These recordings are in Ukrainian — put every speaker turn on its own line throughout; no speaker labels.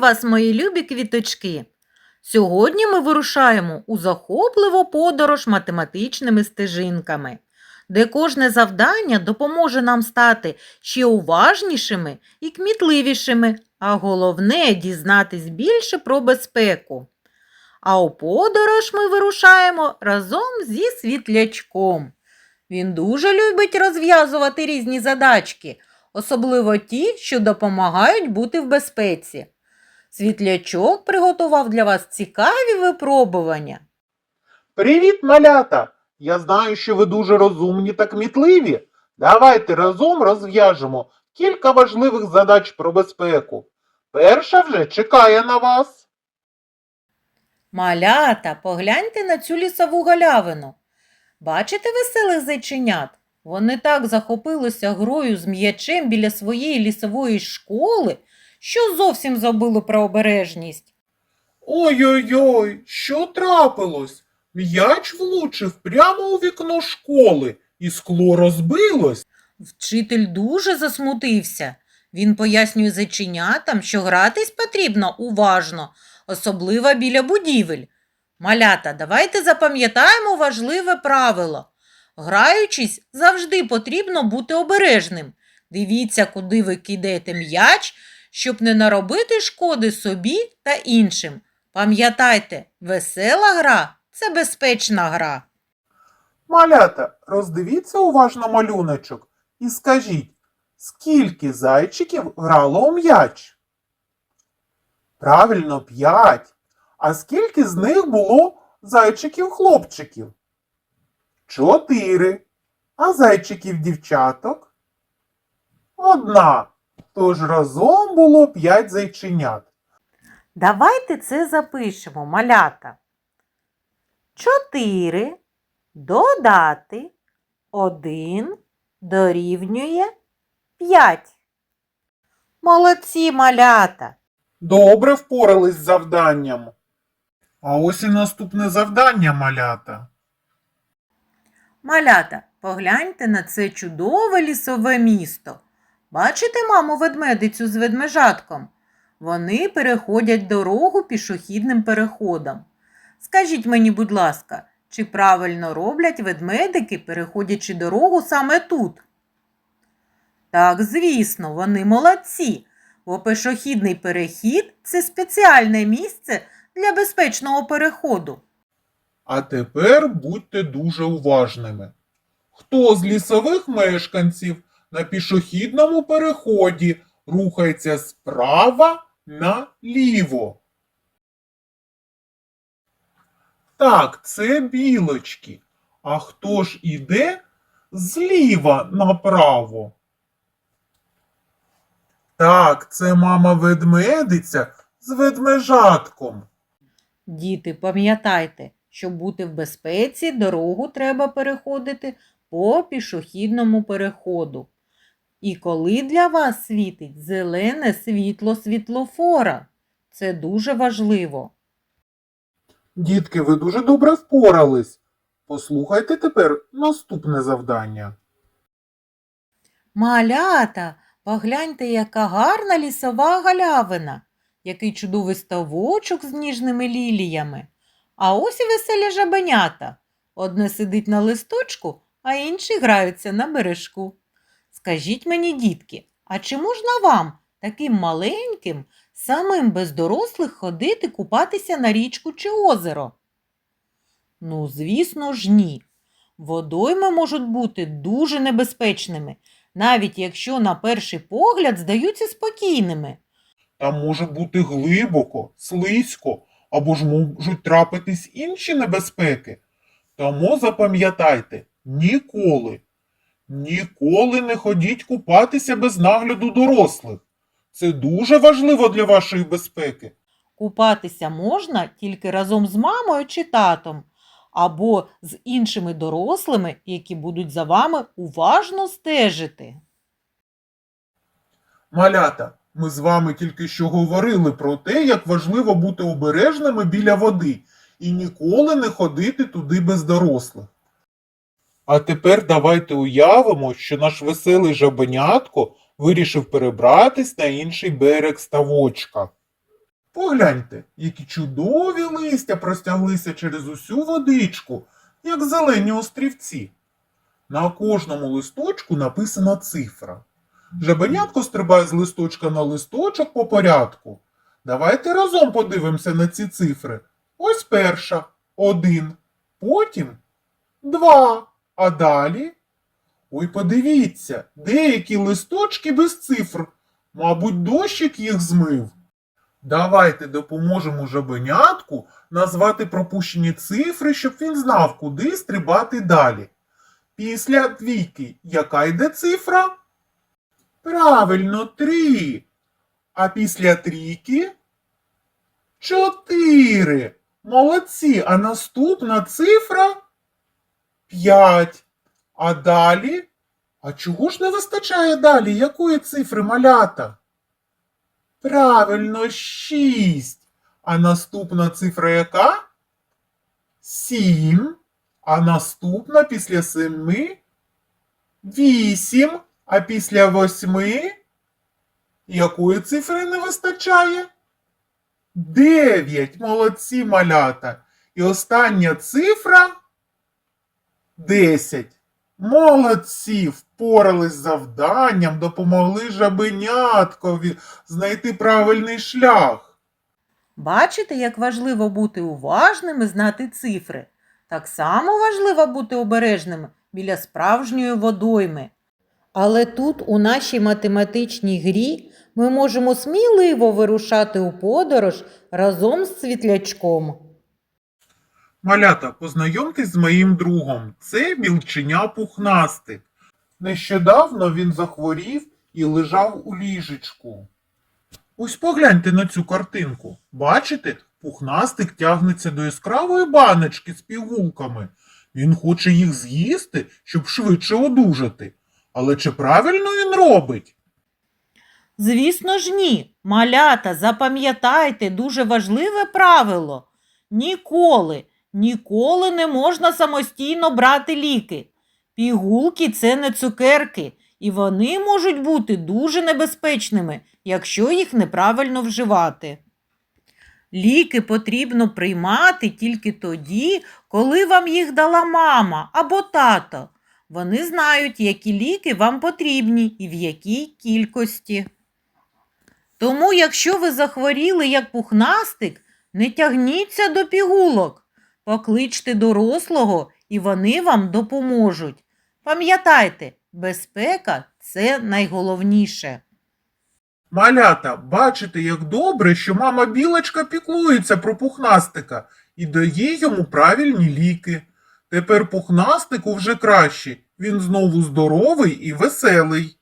Вас, мої любі квіточки! Сьогодні ми вирушаємо у захопливу подорож математичними стежинками, де кожне завдання допоможе нам стати ще уважнішими і кмітливішими, а головне дізнатись більше про безпеку. А у подорож ми вирушаємо разом зі світлячком. Він дуже любить розв'язувати різні задачки, особливо ті, що допомагають бути в безпеці. Світлячок приготував для вас цікаві випробування.
Привіт, малята! Я знаю, що ви дуже розумні та кмітливі. Давайте разом розв'яжемо кілька важливих задач про безпеку. Перша вже чекає на вас.
Малята, погляньте на цю лісову галявину. Бачите веселих зайченят? Вони так захопилися грою з м'ячем біля своєї лісової школи, що зовсім забули про обережність.
Ой-ой-ой, що трапилось? М'яч влучив прямо у вікно школи, і скло розбилось.
Вчитель дуже засмутився. Він пояснює зайченятам, що гратись потрібно уважно, особливо біля будівель. Малята, давайте запам'ятаємо важливе правило. Граючись, завжди потрібно бути обережним. Дивіться, куди ви кидаєте м'яч, щоб не наробити шкоди собі та іншим. Пам'ятайте, весела гра це безпечна гра.
Малята, роздивіться уважно малюночок і скажіть, скільки зайчиків грало у м'яч? Правильно, п'ять. А скільки з них було зайчиків-хлопчиків? Чотири. А зайчиків-дівчаток? Одна. Тож разом було п'ять зайченят.
Давайте це запишемо, малята. Чотири додати один дорівнює п'ять. Молодці, малята!
Добре впорались з завданням. А ось і наступне завдання, малята.
Малята, погляньте на це чудове лісове місто. Бачите маму ведмедицю з ведмежатком? Вони переходять дорогу пішохідним переходом. Скажіть мені, будь ласка, чи правильно роблять ведмедики, переходячи дорогу саме тут? Так, звісно, вони молодці, бо пішохідний перехід це спеціальне місце для безпечного переходу.
А тепер будьте дуже уважними. Хто з лісових мешканців на пішохідному переході рухається справа наліво? Так, це білочки. А хто ж іде зліва направо? Так, це мама ведмедиця з ведмежатком.
Діти, пам'ятайте, щоб бути в безпеці, дорогу треба переходити по пішохідному переходу. І коли для вас світить зелене світло світлофора, це дуже важливо.
Дітки, ви дуже добре впорались. Послухайте тепер наступне завдання.
Малята, погляньте, яка гарна лісова галявина, який чудовий ставочок з ніжними ліліями. А ось і веселі жабенята. Одне сидить на листочку, а інші граються на бережку. Скажіть мені, дітки, а чи можна вам, таким маленьким, самим без дорослих ходити купатися на річку чи озеро? Ну, звісно ж, ні. Водойми можуть бути дуже небезпечними, навіть якщо на перший погляд здаються спокійними.
Там може бути глибоко, слизько, або ж можуть трапитись інші небезпеки. Тому запам'ятайте ніколи, ніколи не ходіть купатися без нагляду дорослих. Це дуже важливо для вашої безпеки.
Купатися можна тільки разом з мамою чи татом, або з іншими дорослими, які будуть за вами уважно стежити.
Малята, ми з вами тільки що говорили про те, як важливо бути обережними біля води і ніколи не ходити туди без дорослих. А тепер давайте уявимо, що наш веселий жабенятко вирішив перебратись на інший берег ставочка. Погляньте, які чудові листя простяглися через усю водичку, як зелені острівці. На кожному листочку написана цифра. Жабенятко стрибає з листочка на листочок по порядку. Давайте разом подивимося на ці цифри. Ось перша один, потім два, а далі. Ой, подивіться, деякі листочки без цифр. Мабуть, дощик їх змив. Давайте допоможемо жабенятку назвати пропущені цифри, щоб він знав, куди стрибати далі. Після двійки яка йде цифра? Правильно, три. А після трійки? Чотири. Молодці. А наступна цифра? П'ять. А далі? А чого ж не вистачає далі? Якої цифри малята? Правильно, шість. А наступна цифра яка? Сім. А наступна після семи? Вісім. А після восьми? Якої цифри не вистачає? Дев'ять. Молодці малята. І остання цифра десять. Молодці, впорались з завданням, допомогли жабеняткові знайти правильний шлях.
Бачите, як важливо бути уважним і знати цифри. Так само важливо бути обережним біля справжньої водойми. Але тут, у нашій математичній грі, ми можемо сміливо вирушати у подорож разом з світлячком.
Малята, познайомтесь з моїм другом. Це білченя пухнастик. Нещодавно він захворів і лежав у ліжечку. Ось погляньте на цю картинку. Бачите, пухнастик тягнеться до яскравої баночки з пігулками. Він хоче їх з'їсти, щоб швидше одужати. Але чи правильно він робить?
Звісно ж ні. Малята, запам'ятайте дуже важливе правило. Ніколи, ніколи не можна самостійно брати ліки. Пігулки це не цукерки, і вони можуть бути дуже небезпечними, якщо їх неправильно вживати. Ліки потрібно приймати тільки тоді, коли вам їх дала мама або тато. Вони знають, які ліки вам потрібні і в якій кількості. Тому, якщо ви захворіли як пухнастик, не тягніться до пігулок, покличте дорослого і вони вам допоможуть. Пам'ятайте, безпека це найголовніше.
Малята, бачите, як добре, що мама білочка піклується про пухнастика і дає йому правильні ліки. Тепер пухнастику вже краще, він знову здоровий і веселий.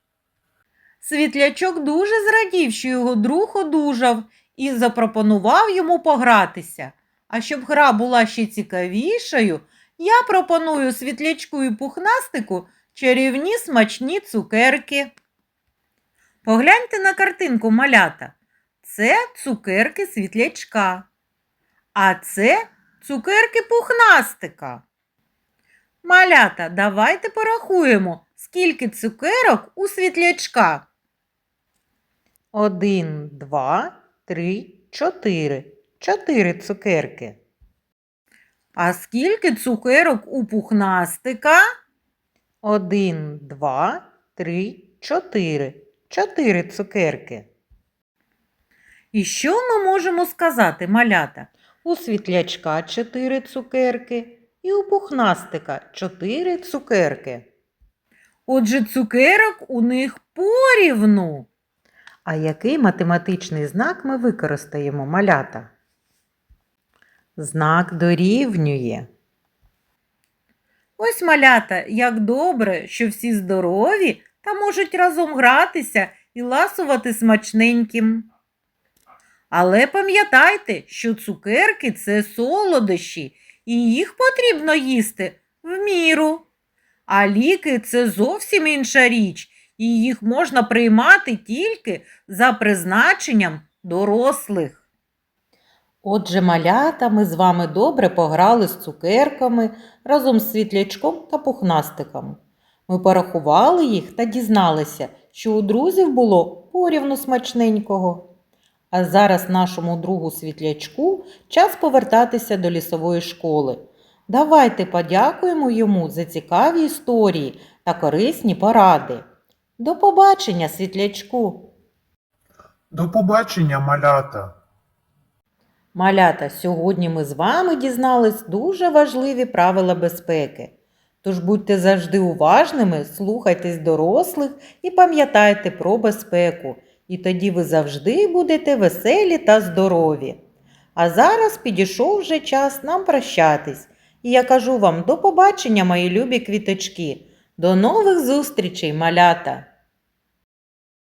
Світлячок дуже зрадів, що його друг одужав і запропонував йому погратися. А щоб гра була ще цікавішою, я пропоную світлячку і пухнастику чарівні смачні цукерки. Погляньте на картинку малята. Це цукерки світлячка. А це цукерки пухнастика. Малята, давайте порахуємо, скільки цукерок у світлячка. Один, два, три, чотири. Чотири цукерки. А скільки цукерок у пухнастика? Один, два, три, чотири. Чотири цукерки. І що ми можемо сказати, малята? У світлячка чотири цукерки і у пухнастика чотири цукерки. Отже, цукерок у них порівну. А який математичний знак ми використаємо малята? Знак дорівнює. Ось малята, як добре, що всі здорові та можуть разом гратися і ласувати смачненьким. Але пам'ятайте, що цукерки це солодощі, і їх потрібно їсти в міру. А ліки це зовсім інша річ, і їх можна приймати тільки за призначенням дорослих. Отже, малята, ми з вами добре пограли з цукерками разом з світлячком та пухнастиком. Ми порахували їх та дізналися, що у друзів було порівну смачненького. А зараз нашому другу світлячку час повертатися до лісової школи. Давайте подякуємо йому за цікаві історії та корисні поради. До побачення, світлячку!
До побачення, малята!
Малята, сьогодні ми з вами дізнались дуже важливі правила безпеки. Тож будьте завжди уважними, слухайтесь дорослих і пам'ятайте про безпеку. І тоді ви завжди будете веселі та здорові. А зараз підійшов вже час нам прощатись. І я кажу вам до побачення, мої любі квіточки. До нових зустрічей, малята!